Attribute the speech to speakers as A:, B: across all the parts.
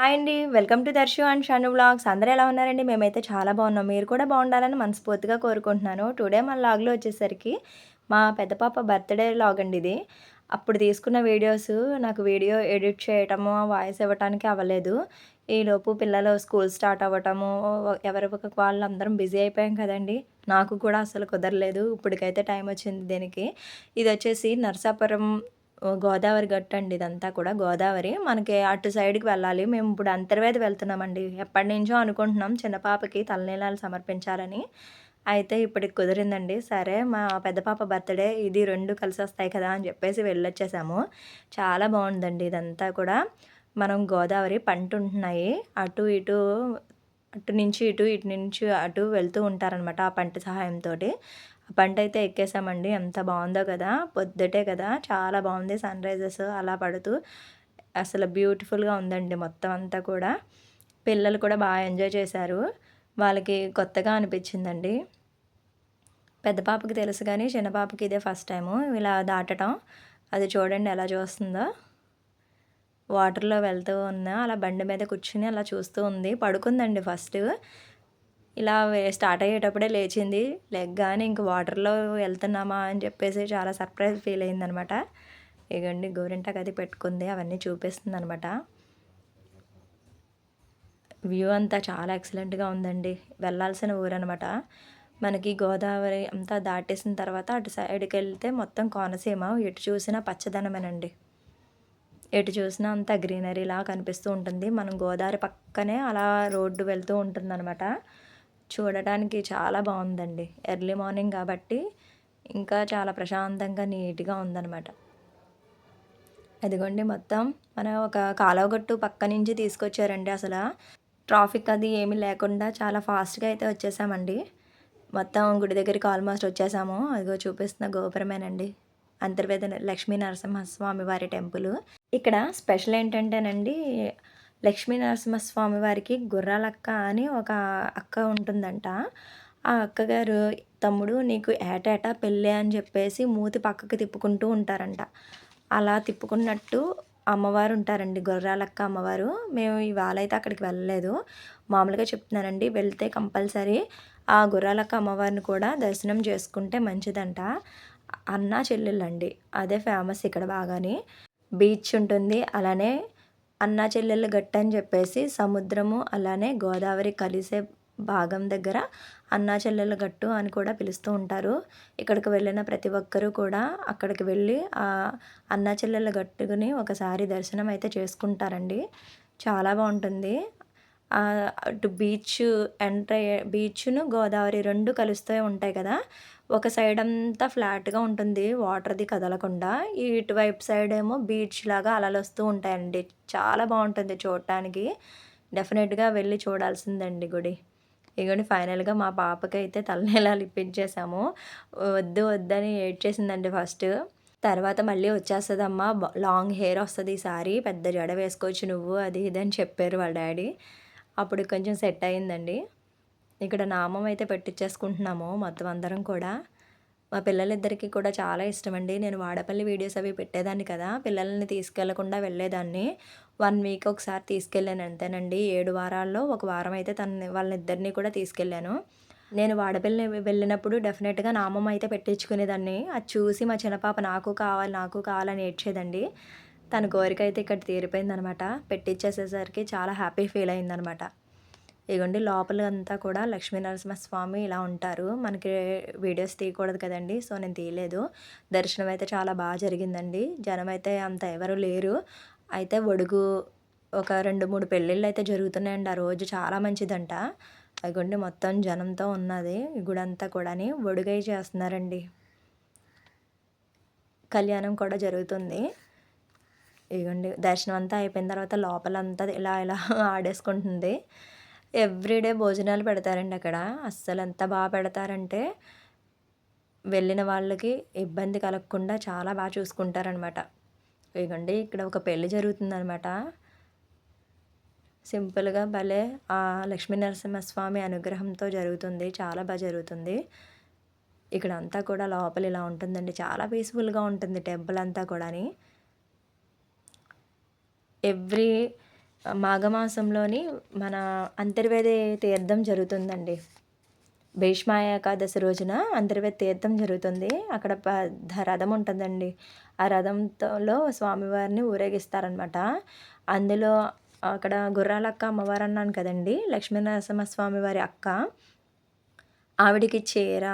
A: Hi అండి. Welcome to Darshu and Shanu blogs అందరూ ఎలా ఉన్నారండి? మేమైతే చాలా బాగున్నాం. మీరు కూడా బాగుండాలని మనస్ఫూర్తిగా కోరుకుంటున్నాను. టుడే మన లాగ్లో వచ్చేసరికి మా పెద్ద పాప బర్త్డే లాగ్ అండి ఇది. అప్పుడు తీసుకున్న వీడియోస్ నాకు వీడియో ఎడిట్ చేయటము వాయిస్ ఇవ్వటానికి అవ్వలేదు. ఈలోపు పిల్లలు స్కూల్ స్టార్ట్ అవ్వటము ఎవరి వాళ్ళందరం బిజీ అయిపోయాం కదండి. నాకు కూడా అసలు కుదరలేదు. ఇప్పటికైతే టైం వచ్చింది దీనికి. ఇది వచ్చేసి నర్సాపురం గోదావరి గట్టు అండి ఇదంతా కూడా గోదావరి. మనకి అటు సైడ్కి వెళ్ళాలి. మేము ఇప్పుడు అంతర్వేది వెళ్తున్నామండి. ఎప్పటి నుంచో అనుకుంటున్నాం చిన్న పాపకి తలనీలాలు సమర్పించాలని. అయితే ఇప్పటికి కుదిరిందండి. సరే మా పెద్ద పాప బర్త్డే ఇది రెండు కలిసి వస్తాయి కదా అని చెప్పేసి వెళ్ళొచ్చేసాము. చాలా బాగుందండి ఇదంతా కూడా. మనం గోదావరి పంట ఉంటున్నాయి. అటు ఇటు అటు నుంచి ఇటు ఇటు నుంచి అటు వెళ్తూ ఉంటారనమాట ఆ పంట సహాయంతో పంట అయితే ఎక్కేసామండి. ఎంత బాగుందో కదా. పొద్దుటే కదా. చాలా బాగుంది సన్ రైజెస్ అలా పడుతూ. అసలు బ్యూటిఫుల్గా ఉందండి మొత్తం అంతా కూడా. పిల్లలు కూడా బాగా ఎంజాయ్ చేశారు. వాళ్ళకి కొత్తగా అనిపించిందండి. పెద్ద పాపకి తెలుసు కానీ చిన్న పాపకి ఇదే ఫస్ట్ టైము. ఇలా దాటడం అది చూడండి ఎలా చూస్తుందో. వాటర్లో వెళ్తూ ఉన్నా అలా బండి మీద కూర్చుని అలా చూస్తూ ఉంది. పడుకుందండి ఫస్ట్. ఇలా స్టార్ట్ అయ్యేటప్పుడే లేచింది. లెగ్గానే ఇంక వాటర్లో వెళ్తున్నామా అని చెప్పేసి చాలా సర్ప్రైజ్ ఫీల్ అయిందనమాట. ఇగండి గోరింటాకు అది పెట్టుకుంది అవన్నీ చూపిస్తుంది అనమాట వ్యూ అంతా చాలా ఎక్సలెంట్గా ఉందండి. వెళ్ళాల్సిన ఊరు అనమాట మనకి గోదావరి అంతా దాటేసిన తర్వాత అటు సైడ్కి వెళ్తే మొత్తం కోనసీమ ఎటు చూసినా పచ్చదనమేనండి. ఎటు చూసినా అంతా గ్రీనరీలా కనిపిస్తూ ఉంటుంది. మనం గోదావరి పక్కనే అలా రోడ్డు వెళ్తూ ఉంటుందన్నమాట చూడటానికి చాలా బాగుందండి. ఎర్లీ మార్నింగ్ కాబట్టి ఇంకా చాలా ప్రశాంతంగా నీట్గా ఉందన్నమాట. అదిగోండి మొత్తం మన ఒక కాలువగట్టు పక్క నుంచి తీసుకొచ్చారండి అసలు. ట్రాఫిక్ అది ఏమీ లేకుండా చాలా ఫాస్ట్గా అయితే వచ్చేసామండి. మొత్తం గుడి దగ్గరికి ఆల్మోస్ట్ వచ్చేసాము. అదిగో చూపిస్తున్న గోపురమేనండి. అంతర్వేద లక్ష్మీ నరసింహస్వామి వారి టెంపుల్. ఇక్కడ స్పెషల్ ఏంటంటేనండి లక్ష్మీ నరసింహస్వామి వారికి గుర్రాలక్క అని ఒక అక్క ఉంటుందంట. ఆ అక్కగారు తమ్ముడు నీకు ఏటేటా పెళ్ళి అని చెప్పేసి మూతి పక్కకి తిప్పుకుంటూ ఉంటారంట. అలా తిప్పుకున్నట్టు అమ్మవారు ఉంటారండి గుర్రాలక్క అమ్మవారు. మేము ఇవాళ అయితే అక్కడికి వెళ్ళలేదు. మామూలుగా చెప్తున్నానండి వెళ్తే కంపల్సరీ ఆ గుర్రాలక్క అమ్మవారిని కూడా దర్శనం చేసుకుంటే మంచిదంట. అన్న చెల్లెళ్ళండి అదే ఫేమస్ ఇక్కడ బాగానే. బీచ్ ఉంటుంది అలానే అన్నా చెల్లెళ్ళ గట్టు అని చెప్పేసి సముద్రము అలానే గోదావరి కలిసే భాగం దగ్గర అన్నా చెల్లెల గట్టు అని కూడా పిలుస్తూ ఉంటారు. ఇక్కడికి వెళ్ళిన ప్రతి ఒక్కరూ కూడా అక్కడికి వెళ్ళి ఆ అన్నా చెల్లెల గట్టుని ఒకసారి దర్శనం అయితే చేసుకుంటారండి. చాలా బాగుంటుంది. అటు బీచ్ ఎంటర్ అయ్యే బీచ్ను గోదావరి రెండు కలుస్తూ ఉంటాయి కదా. ఒక సైడ్ అంతా ఫ్లాట్గా ఉంటుంది వాటర్ది కదలకుండా. ఈ ఇటువైపు సైడ్ ఏమో బీచ్ లాగా అలలు వస్తూ ఉంటాయండి. చాలా బాగుంటుంది చూడటానికి. డెఫినెట్గా వెళ్ళి చూడాల్సిందండి గుడి. ఇగోండి ఫైనల్గా మా పాపకి అయితే తలనీలాలు ఇప్పించేసాము వద్దు వద్దని ఏడ్చేసిందండి ఫస్ట్. తర్వాత మళ్ళీ వచ్చేస్తుందమ్మా. లాంగ్ హెయిర్ వస్తుంది ఈసారి పెద్ద జడ వేసుకోవచ్చు నువ్వు అది ఇది అని చెప్పారు వాళ్ళ డాడీ. అప్పుడు కొంచెం సెట్ అయిందండి. ఇక్కడ నామం అయితే పెట్టించేసుకుంటున్నాము మొత్తం అందరం కూడా. మా పిల్లలిద్దరికీ కూడా చాలా ఇష్టం అండి నేను వాడపల్లి వీడియోస్ అవి పెట్టేదాన్ని కదా. పిల్లల్ని తీసుకెళ్ళకుండా వెళ్ళేదాన్ని. వన్ వీక్ ఒకసారి తీసుకెళ్ళాను అంతేనండి. ఏడు వారాల్లో ఒక వారం అయితే తన వాళ్ళిద్దరినీ కూడా తీసుకెళ్ళాను. నేను వాడపల్లి వెళ్ళినప్పుడు డెఫినెట్గా నామం అయితే పెట్టించుకునేదాన్ని. అది చూసి మా చిన్నపాప నాకు కావాలి నాకు కావాలని ఏడ్చేదండి. తన కోరిక అయితే ఇక్కడ తీరిపోయిందనమాట. పెట్టించేసేసరికి చాలా హ్యాపీ ఫీల్ అయిందనమాట. ఇగోండి లోపల అంతా కూడా లక్ష్మీనరసింహస్వామి ఇలా ఉంటారు. మనకి వీడియోస్ తీయకూడదు కదండి సో నేను తీయలేదు. దర్శనం అయితే చాలా బాగా జరిగిందండి. జనం అయితే అంత ఎవరు లేరు. అయితే ఒడుగు ఒక రెండు మూడు పెళ్ళిళ్ళు అయితే జరుగుతున్నాయండి. ఆ రోజు చాలా మంచిదంట. అగోండి మొత్తం జనంతో ఉన్నది. ఈ గుడి అంతా కూడాని ఒడుగై చేస్తున్నారండి. కళ్యాణం కూడా జరుగుతుంది. ఇగండి దర్శనం అంతా అయిపోయిన తర్వాత లోపలంతా ఇలా ఇలా ఆడేసుకుంటుంది. ఎవ్రీడే భోజనాలు పెడతారండి అక్కడ. అస్సలు ఎంత బాగా పెడతారంటే వెళ్ళిన వాళ్ళకి ఇబ్బంది కలగకుండా చాలా బాగా చూసుకుంటారనమాట. ఇదిగోండి ఇక్కడ ఒక పెళ్ళి జరుగుతుందనమాట. సింపుల్గా భలే ఆ లక్ష్మీనరసింహస్వామి అనుగ్రహంతో జరుగుతుంది. చాలా బాగా జరుగుతుంది. ఇక్కడ అంతా కూడా లోపల ఇలా ఉంటుందండి. చాలా పీస్ఫుల్గా ఉంటుంది టెంపుల్ అంతా కూడాని. ఎవ్రీ మాఘమాసంలోని మన అంతర్వేది తీర్థం జరుగుతుందండి. భీష్మ ఏకాదశి రోజున అంతర్వేది తీర్థం జరుగుతుంది. అక్కడ పెద్ద రథం ఉంటుందండి. ఆ రథంతో స్వామివారిని ఊరేగిస్తారనమాట అందులో అక్కడ గుర్రాలక్క అమ్మవారు అన్నాను కదండి. లక్ష్మీనరసింహ స్వామి వారి అక్క. ఆవిడికి చీర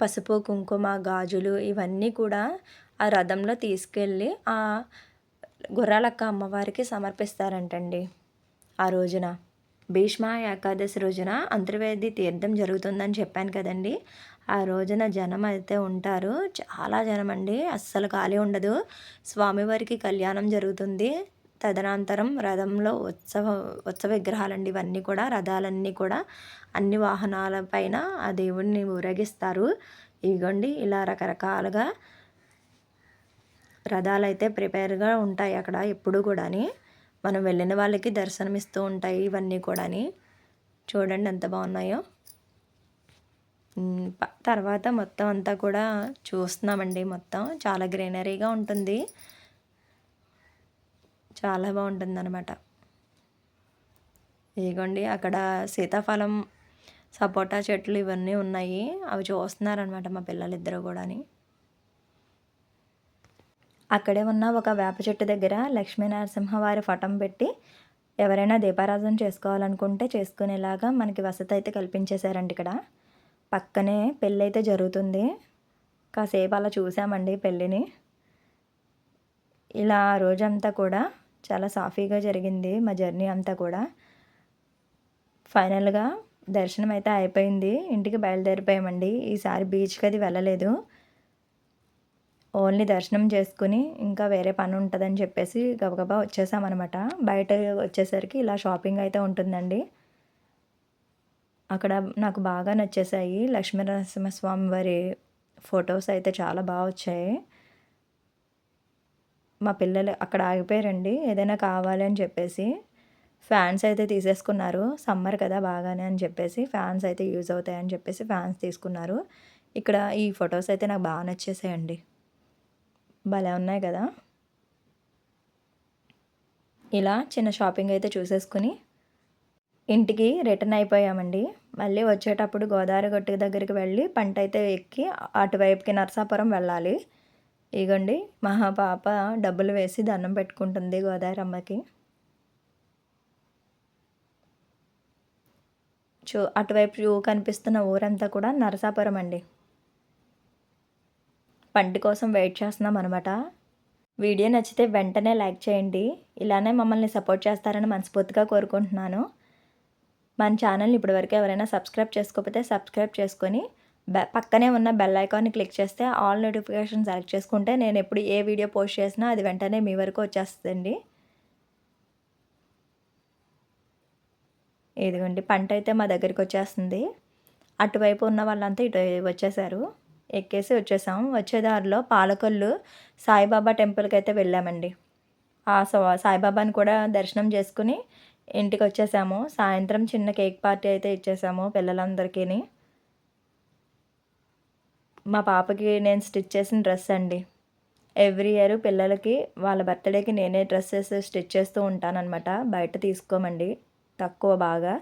A: పసుపు కుంకుమ గాజులు ఇవన్నీ కూడా ఆ రథంలో తీసుకెళ్ళి ఆ గుర్రాలక్క అమ్మవారికి సమర్పిస్తారంటండి. ఆ రోజున భీష్మ ఏకాదశి రోజున అంతర్వేది తీర్థం జరుగుతుందని చెప్పాను కదండి. ఆ రోజున జనం అయితే ఉంటారు. చాలా జనం అండి అస్సలు ఖాళీ ఉండదు. స్వామివారికి కళ్యాణం జరుగుతుంది. తదనంతరం రథంలో ఉత్సవ ఉత్సవ విగ్రహాలండి ఇవన్నీ కూడా రథాలన్నీ కూడా అన్ని వాహనాల పైన ఆ దేవుడిని ఊరేగిస్తారు. ఇదిగోండి ఇలా రకరకాలుగా రథాలు అయితే ప్రిపేర్గా ఉంటాయి అక్కడ ఎప్పుడు కూడాని. మనం వెళ్ళిన వాళ్ళకి దర్శనమిస్తూ ఉంటాయి ఇవన్నీ కూడాని. చూడండి ఎంత బాగున్నాయో. తర్వాత మొత్తం అంతా కూడా చూస్తున్నామండి మొత్తం. చాలా గ్రీనరీగా ఉంటుంది. చాలా బాగుంటుంది అనమాట ఇదిగోండి అక్కడ సీతాఫలం సపోటా చెట్లు ఇవన్నీ ఉన్నాయి. అవి చూస్తున్నారనమాట మా పిల్లలిద్దరూ కూడాని. అక్కడే ఉన్న ఒక వేప చెట్టు దగ్గర లక్ష్మీనరసింహ వారి ఫటం పెట్టి ఎవరైనా దీపారాధన చేసుకోవాలనుకుంటే చేసుకునేలాగా మనకి వసతి అయితే కల్పించేశారండి ఇక్కడ. పక్కనే పెళ్ళి అయితే జరుగుతుంది. కాసేపు అలా చూసామండి పెళ్ళిని. ఇలా రోజంతా కూడా చాలా సాఫీగా జరిగింది మా జర్నీ అంతా కూడా. ఫైనల్గా దర్శనం అయితే అయిపోయింది. ఇంటికి బయలుదేరిపోయామండి. ఈసారి బీచ్కి అది వెళ్ళలేదు. ఓన్లీ దర్శనం చేసుకుని ఇంకా వేరే పని ఉంటుందని చెప్పేసి గబగబా వచ్చేసామన్నమాట. బయట వచ్చేసరికి ఇలా షాపింగ్ అయితే ఉంటుందండి. అక్కడ నాకు బాగా నచ్చేసాయి. లక్ష్మీనరసింహస్వామి వారి ఫొటోస్ అయితే చాలా బాగా వచ్చాయి. మా పిల్లలు అక్కడ ఆగిపోయారండి. ఏదైనా కావాలి అని చెప్పేసి ఫ్యాన్స్ అయితే తీసేసుకున్నారు. సమ్మర్ కదా బాగానే అని చెప్పేసి ఫ్యాన్స్ అయితే యూజ్ అవుతాయని చెప్పేసి ఫ్యాన్స్ తీసుకున్నారు. ఇక్కడ ఈ ఫొటోస్ అయితే నాకు బాగా నచ్చేసాయండి. భలే ఉన్నాయి కదా. ఇలా చిన్న షాపింగ్ అయితే చూసేసుకుని ఇంటికి రిటర్న్ అయిపోయామండి. మళ్ళీ వచ్చేటప్పుడు గోదావరి గట్టు దగ్గరికి వెళ్ళి పంట అయితే ఎక్కి అటువైపుకి నరసాపురం వెళ్ళాలి. ఇగోండి మహా పాప డబ్బులు వేసి దండం పెట్టుకుంటుంది గోదావరి అమ్మకి. చూ అటువైపు కనిపిస్తున్న ఊరంతా కూడా నరసాపురం అండి. పంటి కోసం వెయిట్ చేస్తున్నాం అనమాట వీడియో నచ్చితే వెంటనే లైక్ చేయండి. ఇలానే మమ్మల్ని సపోర్ట్ చేస్తారని మనస్ఫూర్తిగా కోరుకుంటున్నాను. మన ఛానల్ని ఇప్పటివరకు ఎవరైనా సబ్స్క్రైబ్ చేసుకోకపోతే సబ్స్క్రైబ్ చేసుకొని పక్కనే ఉన్న బెల్ ఐకాన్ని క్లిక్ చేస్తే ఆల్ నోటిఫికేషన్ సెలెక్ట్ చేసుకుంటే నేను ఎప్పుడు ఏ వీడియో పోస్ట్ చేసినా అది వెంటనే మీ వరకు వచ్చేస్తుందండి. ఇదిగోండి పంట అయితే మా దగ్గరికి వచ్చేస్తుంది. అటువైపు ఉన్న వాళ్ళంతా ఇటు వచ్చేసారు. ఎక్కేసి వచ్చేసాం వచ్చేదారిలో పాలకొల్లు సాయిబాబా టెంపుల్కి అయితే వెళ్ళామండి. ఆ సాయిబాబాని కూడా దర్శనం చేసుకుని ఇంటికి వచ్చేసాము సాయంత్రం చిన్న కేక్ పార్టీ అయితే ఇచ్చేసాము పిల్లలందరికీ మా పాపకి నేను స్టిచ్ చేసిన డ్రెస్ అండి. ఎవ్రీ ఇయర్ పిల్లలకి వాళ్ళ బర్త్డేకి నేనే డ్రెస్సెస్ స్టిచ్ చేస్తూ ఉంటానన్నమాట. బయట తీసుకోమండి. తక్కువ బాగా.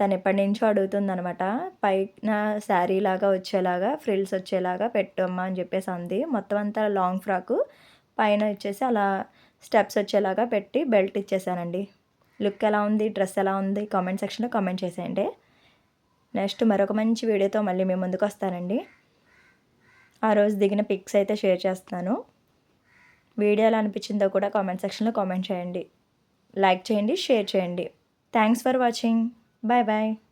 A: తను ఎప్పటి నుంచో అడుగుతుందనమాట. పైన శారీ లాగా వచ్చేలాగా ఫ్రిల్స్ వచ్చేలాగా పెట్టమ్మా అని చెప్పేసి అంది. మొత్తం అంతా లాంగ్ ఫ్రాకు పైన వచ్చేసి అలా స్టెప్స్ వచ్చేలాగా పెట్టి బెల్ట్ ఇచ్చేసానండి. లుక్ ఎలా ఉంది డ్రెస్ ఎలా ఉంది కామెంట్ సెక్షన్లో కామెంట్ చేసేయండి. నెక్స్ట్ మరొక మంచి వీడియోతో మళ్ళీ మేము ముందుకు వస్తానండి. ఆ రోజు దిగిన పిక్స్ అయితే షేర్ చేస్తాను వీడియో ఎలా అనిపించిందో కూడా కామెంట్ సెక్షన్లో కామెంట్ చేయండి. లైక్ చేయండి షేర్ చేయండి. Thanks for watching. Bye bye.